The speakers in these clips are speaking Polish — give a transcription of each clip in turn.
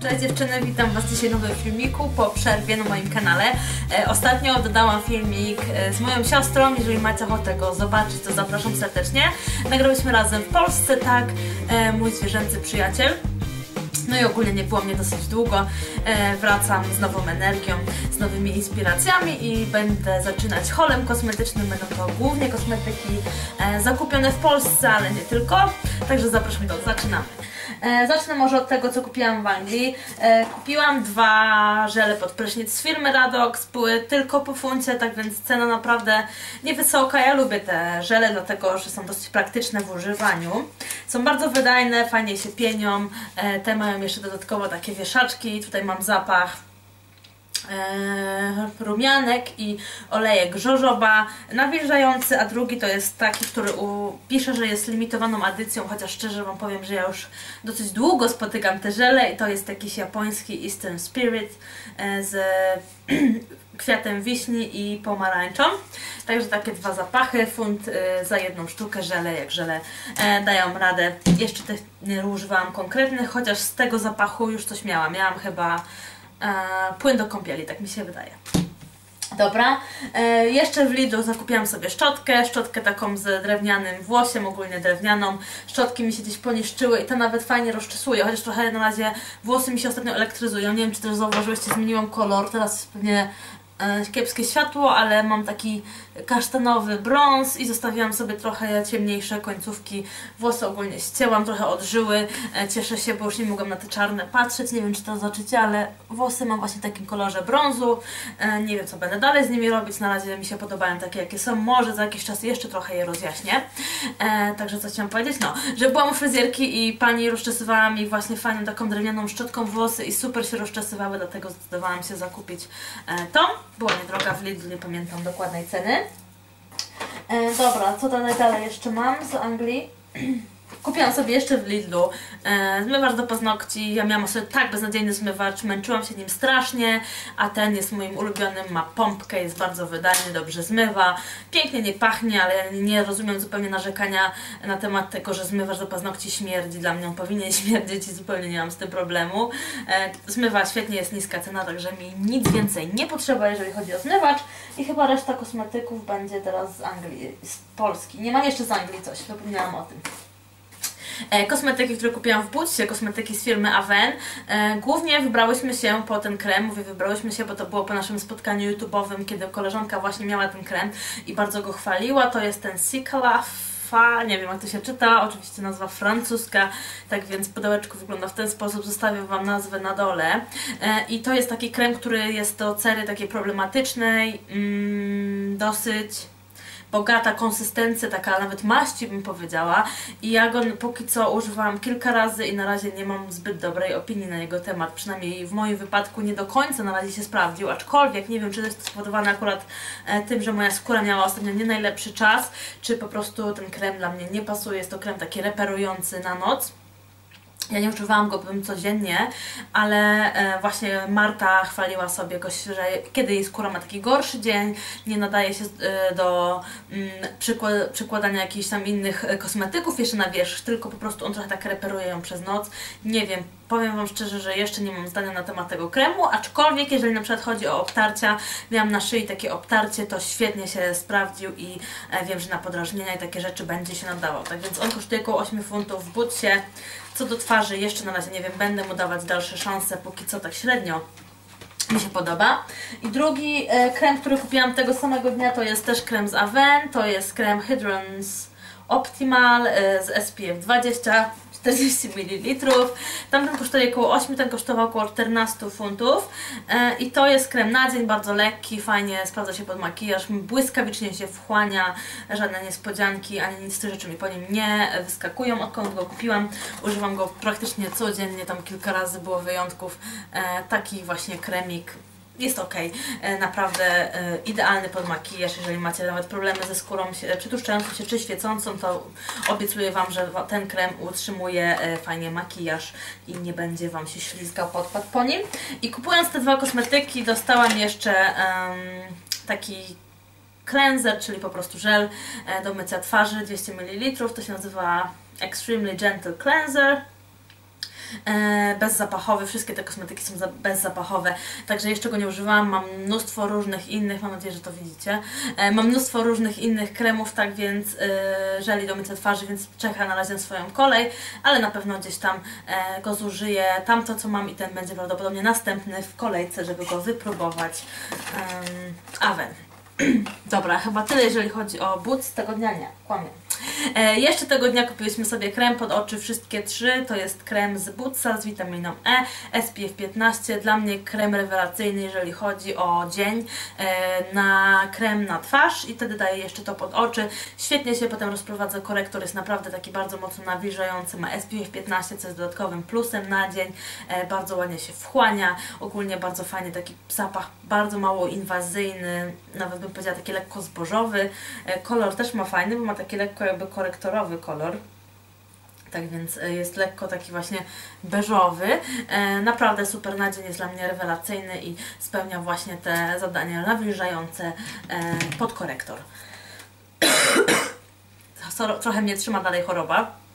Cześć dziewczyny, witam Was dzisiaj w nowym filmiku po przerwie na moim kanale. E, ostatnio dodałam filmik e, z moją siostrą, jeżeli macie ochotę go zobaczyć, to zapraszam serdecznie. Nagrałyśmy razem w Polsce, tak, e, mój zwierzęcy przyjaciel. No i ogólnie nie było mnie dosyć długo. Wracam z nową energią, z nowymi inspiracjami i będę zaczynać holem kosmetycznym. Będą to głównie kosmetyki zakupione w Polsce, ale nie tylko. Także zapraszam do zaczynamy. E, zacznę może od tego, co kupiłam w Anglii. E, kupiłam dwa żele pod prysznic z firmy Radox. Były tylko po funcie, tak więc cena naprawdę niewysoka. Ja lubię te żele, dlatego że są dosyć praktyczne w używaniu. Są bardzo wydajne, fajnie się pienią. E, te mają jeszcze dodatkowo takie wieszaczki. Tutaj mam zapach rumianek i olejek żożoba nawilżający, a drugi to jest taki, który pisze, że jest limitowaną edycją, chociaż szczerze Wam powiem, że ja już dosyć długo spotykam te żele i to jest jakiś japoński Eastern Spirit e, z kwiatem wiśni i pomarańczą. Także takie dwa zapachy, funt e, za jedną sztukę, żele jak żele e, dają radę. Jeszcze tych nie używałam konkretnych, chociaż z tego zapachu już coś miałam. Miałam chyba e, płyn do kąpieli, tak mi się wydaje. Dobra, e, jeszcze w Lidlu zakupiłam sobie szczotkę, szczotkę taką z drewnianym włosiem, ogólnie drewnianą. Szczotki mi się gdzieś poniszczyły i to nawet fajnie rozczesuje, chociaż trochę na razie włosy mi się ostatnio elektryzują. Nie wiem, czy też zauważyłyście, zmieniłam kolor, teraz pewnie e, kiepskie światło, ale mam taki kasztanowy brąz i zostawiłam sobie trochę ciemniejsze końcówki. Włosy ogólnie ścięłam, trochę odżyły. E, Cieszę się, bo już nie mogłam na te czarne patrzeć. Nie wiem, czy to zobaczycie, ale włosy mam właśnie w takim kolorze brązu. E, Nie wiem, co będę dalej z nimi robić. Na razie mi się podobają takie, jakie są. Może za jakiś czas jeszcze trochę je rozjaśnię. E, Także co chciałam powiedzieć? No, że byłam u fryzjerki i pani rozczesywała mi właśnie fajną taką drewnianą szczotką włosy i super się rozczesywały, dlatego zdecydowałam się zakupić tą. Była niedroga w Lidlu, nie pamiętam dokładnej ceny. E, dobra, co dalej, dalej jeszcze mam z Anglii? Kupiłam sobie jeszcze w Lidlu e, zmywacz do paznokci. Ja miałam sobie tak beznadziejny zmywacz, męczyłam się nim strasznie, a ten jest moim ulubionym, ma pompkę, jest bardzo wydajny, dobrze zmywa. Pięknie nie pachnie, ale ja nie rozumiem zupełnie narzekania na temat tego, że zmywacz do paznokci śmierdzi. Dla mnie on powinien śmierdzić i zupełnie nie mam z tym problemu. E, zmywa świetnie, jest niska cena, także mi nic więcej nie potrzeba, jeżeli chodzi o zmywacz. I chyba reszta kosmetyków będzie teraz z Anglii, z Polski. Nie mam jeszcze z Anglii coś, zapomniałam o tym. E, kosmetyki, które kupiłam w Budcie, kosmetyki z firmy Aven. E, głównie wybrałyśmy się po ten krem, mówię wybrałyśmy się, bo to było po naszym spotkaniu YouTube'owym, kiedy koleżanka właśnie miała ten krem i bardzo go chwaliła. To jest ten Cicalaf Fa, nie wiem jak to się czyta, oczywiście nazwa francuska, tak więc pudełeczko wygląda w ten sposób, zostawię Wam nazwę na dole. E, I to jest taki krem, który jest do cery takiej problematycznej, mm, dosyć bogata konsystencja, taka nawet maści bym powiedziała. I ja go póki co używałam kilka razy i na razie nie mam zbyt dobrej opinii na jego temat, przynajmniej w moim wypadku nie do końca na razie się sprawdził, aczkolwiek nie wiem czy to jest spowodowane akurat e, tym, że moja skóra miała ostatnio nie najlepszy czas, czy po prostu ten krem dla mnie nie pasuje, jest to krem taki reperujący na noc. Ja nie używałam go bym codziennie, ale e, właśnie Marta chwaliła sobie go, że kiedy jej skóra ma taki gorszy dzień, nie nadaje się e, do mm, przykład, przykładania jakichś tam innych e, kosmetyków jeszcze na wierzch, tylko po prostu on trochę tak reperuje ją przez noc. Nie wiem, powiem Wam szczerze, że jeszcze nie mam zdania na temat tego kremu, aczkolwiek jeżeli na przykład chodzi o obtarcia, miałam na szyi takie obtarcie, to świetnie się sprawdził i e, wiem, że na podrażnienia i takie rzeczy będzie się nadawał. Tak więc on kosztuje około 8 funtów w butsie. Co do twarzy, jeszcze na razie nie wiem, będę mu dawać dalsze szanse, póki co tak średnio mi się podoba. I drugi e, krem, który kupiłam tego samego dnia, to jest też krem z Aven, to jest krem Hydrons Optimal e, z SPF 20, 40 ml. Tamten kosztuje około 8, ten kosztował około 14 funtów. E, I to jest krem na dzień, bardzo lekki, fajnie sprawdza się pod makijaż, błyskawicznie się wchłania, żadne niespodzianki, ani nic z tych rzeczy mi po nim nie wyskakują. Odkąd go kupiłam, używam go praktycznie codziennie, tam kilka razy było wyjątków. E, taki właśnie kremik jest ok. E, naprawdę e, idealny pod makijaż, jeżeli macie nawet problemy ze skórą przytłuszczającą się czy świecącą, to obiecuję Wam, że ten krem utrzymuje e, fajnie makijaż i nie będzie Wam się ślizgał podpad po nim. I kupując te dwa kosmetyki dostałam jeszcze em, taki cleanser, czyli po prostu żel do mycia twarzy 200 ml, to się nazywa Extremely Gentle Cleanser. E, bezzapachowy, wszystkie te kosmetyki są za, bezzapachowe, także jeszcze go nie używałam, mam mnóstwo różnych innych, mam nadzieję, że to widzicie, e, mam mnóstwo różnych innych kremów, tak więc e, żeli do mycia twarzy, więc czeka na razie swoją kolej, ale na pewno gdzieś tam go zużyję, tamto co mam i ten będzie prawdopodobnie następny w kolejce, żeby go wypróbować. Um. Dobra, chyba tyle jeżeli chodzi o but tego dnia, nie, kłamię. E, jeszcze tego dnia kupiliśmy sobie krem pod oczy, wszystkie trzy. To jest krem z Bootsa z witaminą E, SPF 15. Dla mnie krem rewelacyjny, jeżeli chodzi o dzień e, na krem na twarz i wtedy daję jeszcze to pod oczy. Świetnie się potem rozprowadza korektor, jest naprawdę taki bardzo mocno nawilżający, ma SPF 15, co jest dodatkowym plusem na dzień. E, bardzo ładnie się wchłania, ogólnie bardzo fajny taki zapach, bardzo mało inwazyjny, nawet bym powiedziała taki lekko zbożowy. E, kolor też ma fajny, bo ma taki lekko jakby korektorowy kolor. Tak więc e, jest lekko taki właśnie beżowy. E, naprawdę super na dzień jest dla mnie rewelacyjny i spełnia właśnie te zadania nawilżające e, pod korektor. Trochę mnie trzyma dalej choroba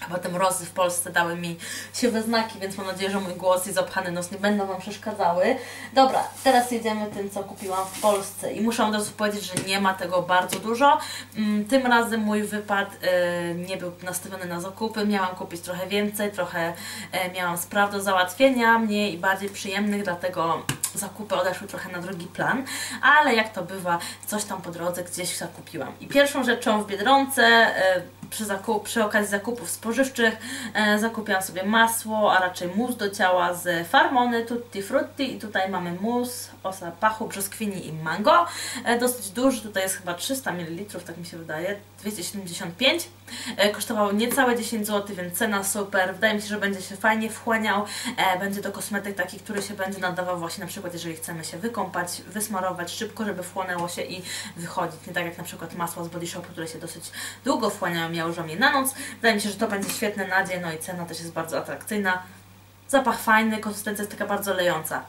Chyba te mrozy w Polsce dały mi siwe znaki, więc mam nadzieję, że mój głos i zapchany nos nie będą Wam przeszkadzały. Dobra, teraz jedziemy tym, co kupiłam w Polsce i muszę od razu powiedzieć, że nie ma tego bardzo dużo. Mm, tym razem mój wypad y, nie był nastawiony na zakupy, miałam kupić trochę więcej, trochę y, miałam spraw do załatwienia, mniej i bardziej przyjemnych, dlatego zakupy odeszły trochę na drugi plan, ale jak to bywa, coś tam po drodze gdzieś zakupiłam. I pierwszą rzeczą w Biedronce y, przy, zakup, przy okazji zakupów spożywczych e, zakupiłam sobie masło, a raczej mus do ciała z Farmony Tutti Frutti i tutaj mamy mus o zapachu brzoskwini i mango. E, dosyć duży, tutaj jest chyba 300 ml, tak mi się wydaje, 275. E, kosztowało niecałe 10 zł, więc cena super. Wydaje mi się, że będzie się fajnie wchłaniał. E, będzie to kosmetyk taki, który się będzie nadawał właśnie na przykład, jeżeli chcemy się wykąpać, wysmarować szybko, żeby wchłonęło się i wychodzić. Nie tak jak na przykład masło z Body Shopu, które się dosyć długo wchłaniają, ja używam je na noc. Wydaje mi się, że to będzie świetne na dzień, no i cena też jest bardzo atrakcyjna. Zapach fajny, konsystencja jest taka bardzo lejąca.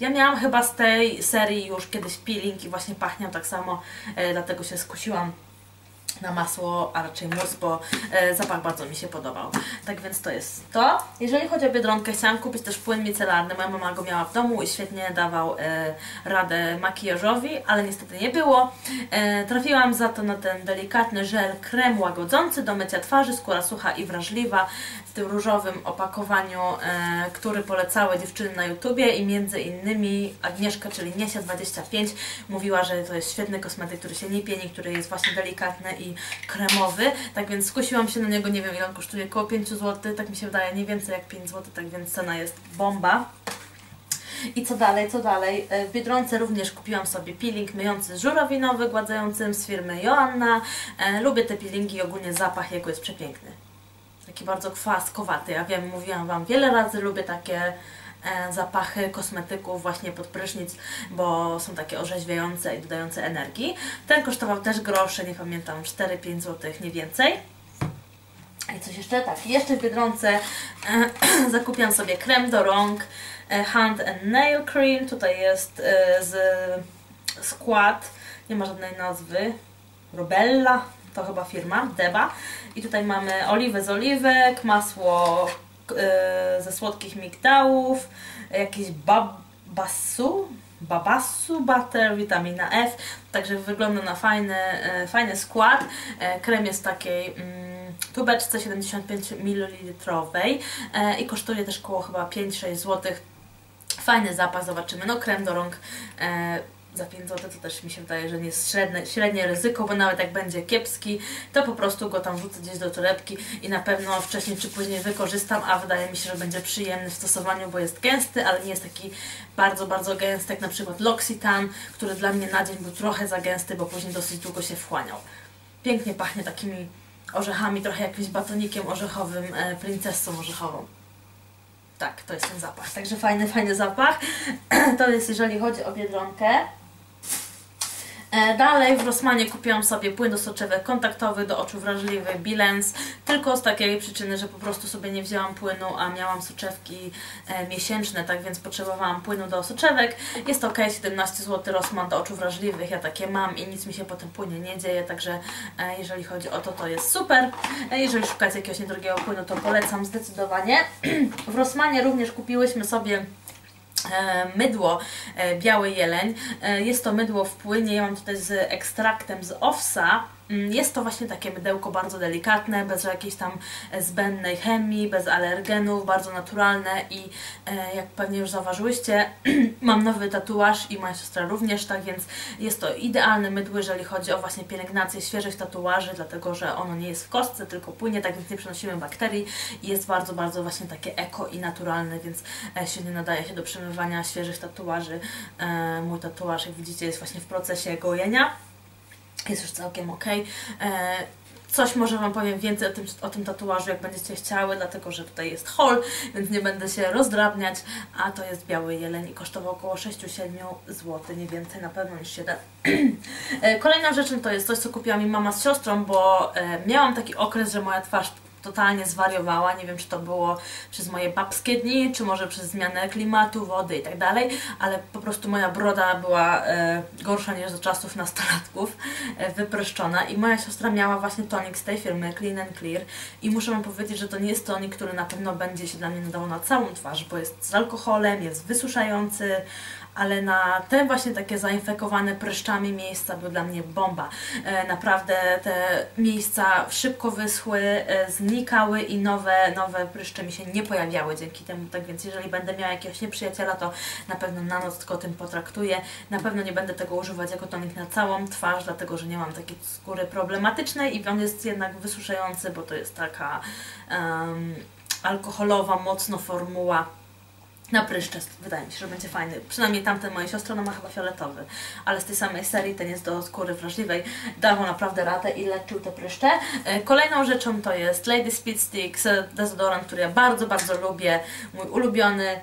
Ja miałam chyba z tej serii już kiedyś peeling i właśnie pachniał tak samo, e, dlatego się skusiłam na masło, a raczej mus, bo e, zapach bardzo mi się podobał. Tak więc to jest to. Jeżeli chodzi o Biedronkę, chciałam kupić też płyn micelarny. Moja mama go miała w domu i świetnie dawał e, radę makijażowi, ale niestety nie było. E, trafiłam za to na ten delikatny żel krem łagodzący do mycia twarzy, skóra sucha i wrażliwa w tym różowym opakowaniu, e, który polecały dziewczyny na YouTubie i między innymi Agnieszka, czyli Niesia25 mówiła, że to jest świetny kosmetyk, który się nie pieni, który jest właśnie delikatny i kremowy, tak więc skusiłam się na niego, nie wiem ile on kosztuje, około 5 zł, tak mi się wydaje, nie więcej jak 5 zł, tak więc cena jest bomba. I co dalej, co dalej? E, w Biedronce również kupiłam sobie peeling myjący żurowinowy, gładzającym z firmy Joanna. E, lubię te peelingi, ogólnie zapach jego jest przepiękny. Taki bardzo kwaskowaty, ja wiem, mówiłam Wam wiele razy, lubię takie zapachy kosmetyków właśnie pod prysznic, bo są takie orzeźwiające i dodające energii. Ten kosztował też grosze, nie pamiętam, 4-5 zł, nie więcej. I coś jeszcze? Tak, jeszcze w Biedronce e, zakupiłam sobie krem do rąk e, Hand and Nail Cream. Tutaj jest e, z skład, nie ma żadnej nazwy, Robella, to chyba firma, Deba. I tutaj mamy oliwę z oliwek, masło E, ze słodkich migdałów, jakiś babasu, babasu butter, witamina F, także wygląda na fajny, e, fajny skład. E, krem jest takiej mm, tubeczce 75 ml i kosztuje też około chyba 5-6 zł. Fajny zapach, zobaczymy. No krem do rąk za 5 zł to też mi się wydaje, że nie jest średnie, średnie ryzyko, bo nawet jak będzie kiepski, to po prostu go tam wrzucę gdzieś do torebki i na pewno wcześniej czy później wykorzystam, a wydaje mi się, że będzie przyjemny w stosowaniu, bo jest gęsty, ale nie jest taki bardzo, bardzo gęsty, jak na przykład L'Occitane, który dla mnie na dzień był trochę za gęsty, bo później dosyć długo się wchłaniał. Pięknie pachnie takimi orzechami, trochę jakimś batonikiem orzechowym, e, princessą orzechową. Tak, to jest ten zapach. Także fajny, fajny zapach. To jest jeżeli chodzi o Biedronkę. E, dalej w Rossmanie kupiłam sobie płyn do soczewek kontaktowych, do oczu wrażliwych, Bilens, tylko z takiej przyczyny, że po prostu sobie nie wzięłam płynu, a miałam soczewki e, miesięczne, tak więc potrzebowałam płynu do soczewek. Jest ok, 17 zł Rossman do oczu wrażliwych, ja takie mam i nic mi się po tym płynie nie dzieje, także e, jeżeli chodzi o to, to jest super. Jeżeli szukacie jakiegoś niedrogiego płynu, to polecam zdecydowanie. w Rossmanie również kupiłyśmy sobie mydło e, Biały Jeleń. E, jest to mydło w płynie, ja mam tutaj z ekstraktem z owsa. Mm, jest to właśnie takie mydełko bardzo delikatne, bez jakiejś tam zbędnej chemii, bez alergenów, bardzo naturalne i jak pewnie już zauważyłyście, mam nowy tatuaż i moja siostra również, tak więc jest to idealne mydło, jeżeli chodzi o właśnie pielęgnację świeżych tatuaży, dlatego że ono nie jest w kostce, tylko płynie, tak więc nie przenosimy bakterii i jest bardzo, bardzo właśnie takie eko i naturalne, więc świetnie nadaje się do przemywania świeżych tatuaży. Mój tatuaż, jak widzicie, jest właśnie w procesie gojenia jest już całkiem ok. E, coś może Wam powiem więcej o tym, o tym tatuażu, jak będziecie chciały, dlatego że tutaj jest hol, więc nie będę się rozdrabniać, a to jest biały jeleń i kosztował około 6-7 zł, nie więcej na pewno niż 7. E, kolejna rzecz to jest coś, co kupiła mi mama z siostrą, bo e, miałam taki okres, że moja twarz totalnie zwariowała. Nie wiem, czy to było przez moje babskie dni, czy może przez zmianę klimatu, wody i tak dalej, ale po prostu moja broda była e, gorsza niż za czasów nastolatków, e, wypreszczona i moja siostra miała właśnie tonik z tej firmy Clean and Clear i muszę Wam powiedzieć, że to nie jest tonik, który na pewno będzie się dla mnie nadawał na całą twarz, bo jest z alkoholem, jest wysuszający, ale na te właśnie takie zainfekowane pryszczami miejsca były dla mnie bomba. E, naprawdę te miejsca szybko wyschły, e, znikały i nowe, nowe pryszcze mi się nie pojawiały dzięki temu. Tak więc jeżeli będę miała jakiegoś nieprzyjaciela, to na pewno na noc tylko tym potraktuję. Na pewno nie będę tego używać jako tonik na całą twarz, dlatego że nie mam takiej skóry problematycznej i on jest jednak wysuszający, bo to jest taka um, alkoholowa mocno formuła na pryszczes. Wydaje mi się, że będzie fajny. Przynajmniej tamten mojej siostry, ona ma chyba fioletowy. Ale z tej samej serii, ten jest do skóry wrażliwej. Dawał naprawdę radę i leczył te pryszcze. E, kolejną rzeczą to jest Lady Speed Sticks, dezodorant, który ja bardzo, bardzo lubię. Mój ulubiony E,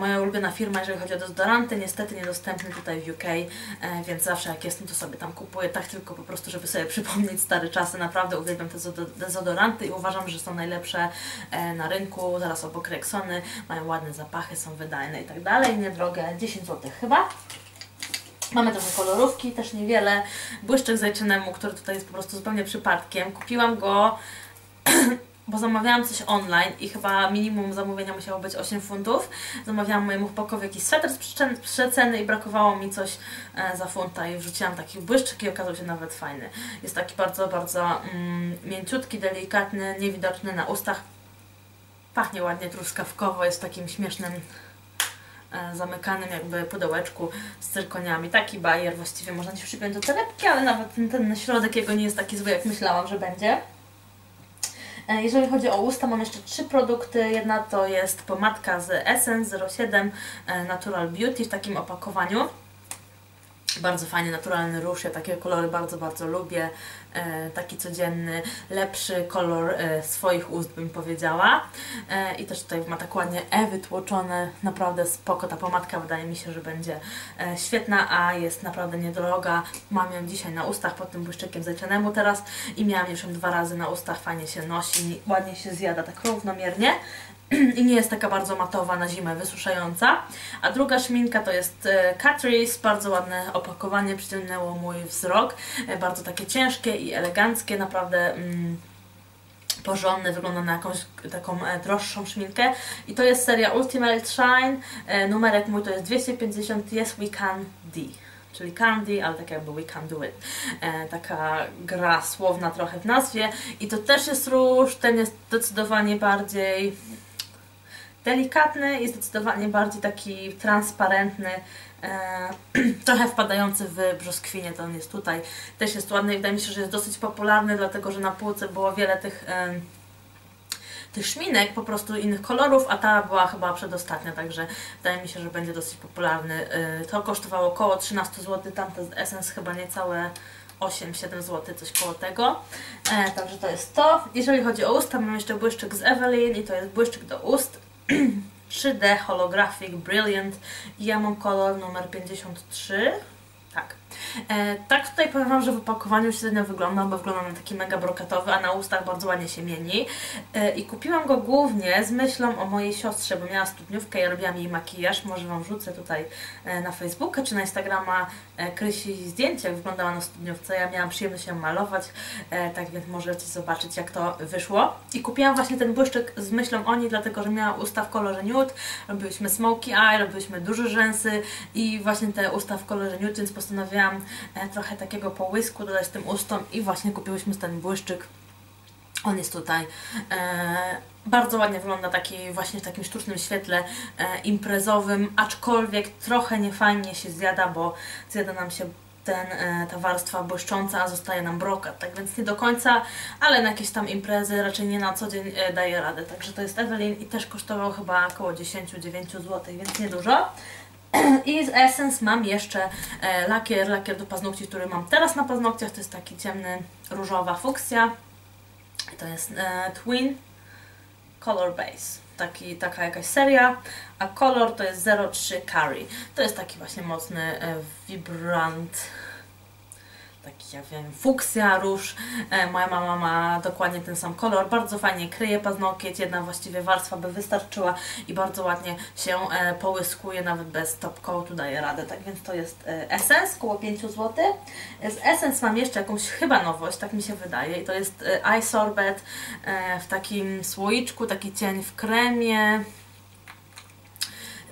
moja ulubiona firma, jeżeli chodzi o dezodoranty, niestety niedostępny tutaj w UK, e, więc zawsze jak jestem, to sobie tam kupuję, tak tylko po prostu, żeby sobie przypomnieć stare czasy. Naprawdę uwielbiam te dezodoranty i uważam, że są najlepsze e, na rynku, zaraz obok Rexony, mają ładne zapachy, są wydajne i tak dalej, niedrogie, 10 zł chyba. Mamy trochę kolorówki, też niewiele. Błyszczek zajczynemu, który tutaj jest po prostu zupełnie przypadkiem. Kupiłam go bo zamawiałam coś online i chyba minimum zamówienia musiało być 8 funtów. Zamawiałam mojemu chłopakowi jakiś sweter z przeceny i brakowało mi coś e, za funta i wrzuciłam taki błyszczyk i okazał się nawet fajny. Jest taki bardzo, bardzo mm, mięciutki, delikatny, niewidoczny na ustach. Pachnie ładnie truskawkowo, jest takim śmiesznym e, zamykanym jakby pudełeczku z cyrkoniami. Taki bajer, właściwie można się przypiąć do torebki, ale nawet ten, ten środek jego nie jest taki zły, jak myślałam, że będzie. E, jeżeli chodzi o usta, mam jeszcze trzy produkty. Jedna to jest pomadka z Essence 07 e, Natural Beauty w takim opakowaniu. Bardzo fajny, naturalny róż, ja takie kolory bardzo, bardzo lubię. E, taki codzienny, lepszy kolor e, swoich ust bym powiedziała. E, I też tutaj ma tak ładnie E wytłoczone, naprawdę spoko. Ta pomadka wydaje mi się, że będzie e, świetna, a jest naprawdę niedroga. Mam ją dzisiaj na ustach pod tym błyszczykiem zajczanemu teraz i miałam już ją dwa razy na ustach, fajnie się nosi, ładnie się zjada tak równomiernie. i nie jest taka bardzo matowa na zimę, wysuszająca. A druga szminka to jest e, Catrice, bardzo ładne opakowanie, przyciągnęło mój wzrok. E, bardzo takie ciężkie i eleganckie, naprawdę mm, porządne, wygląda na jakąś taką e, droższą szminkę. I to jest seria Ultimate Shine, numerek mój to jest 250 Yes We Can D czyli Candy, ale tak jakby We Can Do It. E, taka gra słowna trochę w nazwie. I to też jest róż, ten jest zdecydowanie bardziej delikatny i zdecydowanie bardziej taki transparentny, e, trochę wpadający w brzoskwinię, to on jest tutaj. Też jest ładny i wydaje mi się, że jest dosyć popularny, dlatego że na półce było wiele tych, tych szminek, po prostu innych kolorów, a ta była chyba przedostatnia, także wydaje mi się, że będzie dosyć popularny. E, to kosztowało około 13 zł, tamte z Essence chyba niecałe 8-7 zł, coś koło tego. E, także to jest to. Jeżeli chodzi o usta, mam jeszcze błyszczyk z Evelyn i to jest błyszczyk do ust 3D Holographic Brilliant i ja mam kolor numer 53 tak. E, tak tutaj powiem Wam, że w opakowaniu średnio wygląda, bo wygląda na taki mega brokatowy, a na ustach bardzo ładnie się mieni. E, I kupiłam go głównie z myślą o mojej siostrze, bo miała studniówkę, ja robiłam jej makijaż, może Wam wrzucę tutaj e, na Facebooka czy na Instagrama Krysi zdjęcie, jak wyglądała na studniówce. Ja miałam przyjemność ją malować, tak więc możecie zobaczyć jak to wyszło. I kupiłam właśnie ten błyszczyk z myślą o niej, dlatego że miała usta w kolorze nude, robiłyśmy smoky eye, robiłyśmy duże rzęsy i właśnie te usta w kolorze nude, więc postanowiłam e, trochę takiego połysku dodać tym ustom i właśnie kupiłyśmy ten błyszczyk. On jest tutaj. E, bardzo ładnie wygląda taki właśnie w takim sztucznym świetle e, imprezowym, aczkolwiek trochę niefajnie się zjada, bo zjada nam się ten, ta warstwa błyszcząca, a zostaje nam brokat, tak więc nie do końca, ale na jakieś tam imprezy, raczej nie na co dzień daje radę. Także to jest Evelyn i też kosztował chyba około 10-9 zł, więc niedużo. I z Essence mam jeszcze e, lakier, lakier do paznokci, który mam teraz na paznokciach, to jest taki ciemny, różowa fuksja. To jest e, Twin Color Base. Taki, taka jakaś seria, a kolor to jest 03 Carry. To jest taki właśnie mocny e, vibrant taki, ja wiem, fuksja, róż. E, moja mama ma dokładnie ten sam kolor. Bardzo fajnie kryje paznokieć, jedna właściwie warstwa by wystarczyła i bardzo ładnie się e, połyskuje, nawet bez top coatu daje radę. Tak więc to jest e, Essence, około 5 zł. Z Essence mam jeszcze jakąś chyba nowość, tak mi się wydaje i to jest Eye Sorbet w takim słoiczku, taki cień w kremie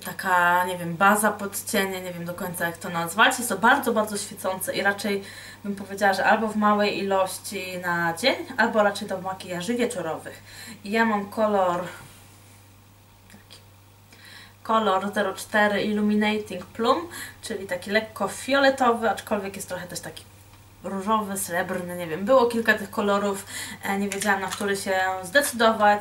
taka, nie wiem, baza pod cienie, nie wiem do końca jak to nazwać. Jest to bardzo, bardzo świecące i raczej bym powiedziała, że albo w małej ilości na dzień, albo raczej do makijaży wieczorowych. I ja mam kolor kolor 04 Illuminating Plum, czyli taki lekko fioletowy, aczkolwiek jest trochę też taki różowy, srebrny, nie wiem. Było kilka tych kolorów, e, nie wiedziałam na który się zdecydować.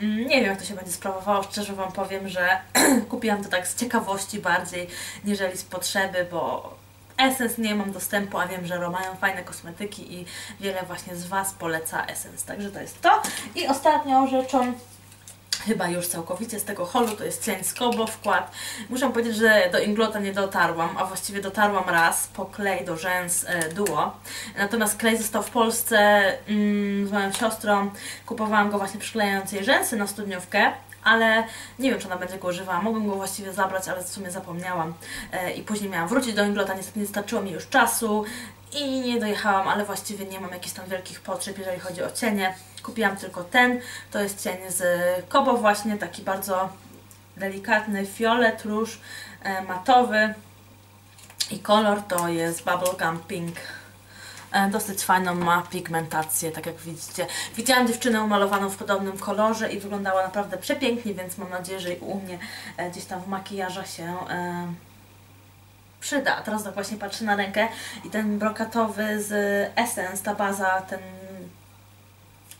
Mm, Nie wiem, jak to się będzie sprawowało. Szczerze Wam powiem, że kupiłam to tak z ciekawości bardziej, niżeli z potrzeby, bo Essence nie mam dostępu, a wiem, że mają fajne kosmetyki i wiele właśnie z Was poleca Essence. Także to jest to. I ostatnią rzeczą chyba już całkowicie z tego holu, to jest cień z Kobo wkład. Muszę powiedzieć, że do Inglota nie dotarłam, a właściwie dotarłam raz po klej do rzęs e, Duo. Natomiast klej został w Polsce mm, z moją siostrą, kupowałam go właśnie przyklejając jej rzęsy na studniówkę, ale nie wiem, czy ona będzie go używała. Mogłam go właściwie zabrać, ale w sumie zapomniałam e, i później miałam wrócić do Inglota, niestety nie starczyło mi już czasu i nie dojechałam, ale właściwie nie mam jakichś tam wielkich potrzeb, jeżeli chodzi o cienie. Kupiłam tylko ten, to jest cień z Kobo właśnie, taki bardzo delikatny fiolet, róż e, matowy i kolor to jest Bubblegum Pink. E, Dosyć fajną ma pigmentację, tak jak widzicie. Widziałam dziewczynę umalowaną w podobnym kolorze i wyglądała naprawdę przepięknie, więc mam nadzieję, że i u mnie e, gdzieś tam w makijażach się przyda. Teraz tak właśnie patrzę na rękę i ten brokatowy z Essence, ta baza, ten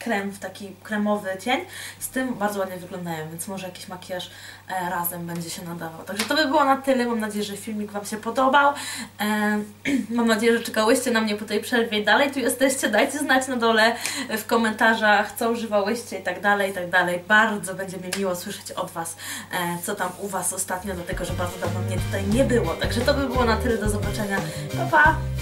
krem w taki kremowy cień, z tym bardzo ładnie wyglądają, więc może jakiś makijaż e, razem będzie się nadawał. Także to by było na tyle. Mam nadzieję, że filmik Wam się podobał. E, mam nadzieję, że czekałyście na mnie po tej przerwie dalej tu jesteście. Dajcie znać na dole w komentarzach, co używałyście i tak dalej, i tak dalej. Bardzo będzie mi miło słyszeć od Was, e, co tam u Was ostatnio, dlatego że bardzo dawno mnie tutaj nie było. Także to by było na tyle. Do zobaczenia. Pa, pa!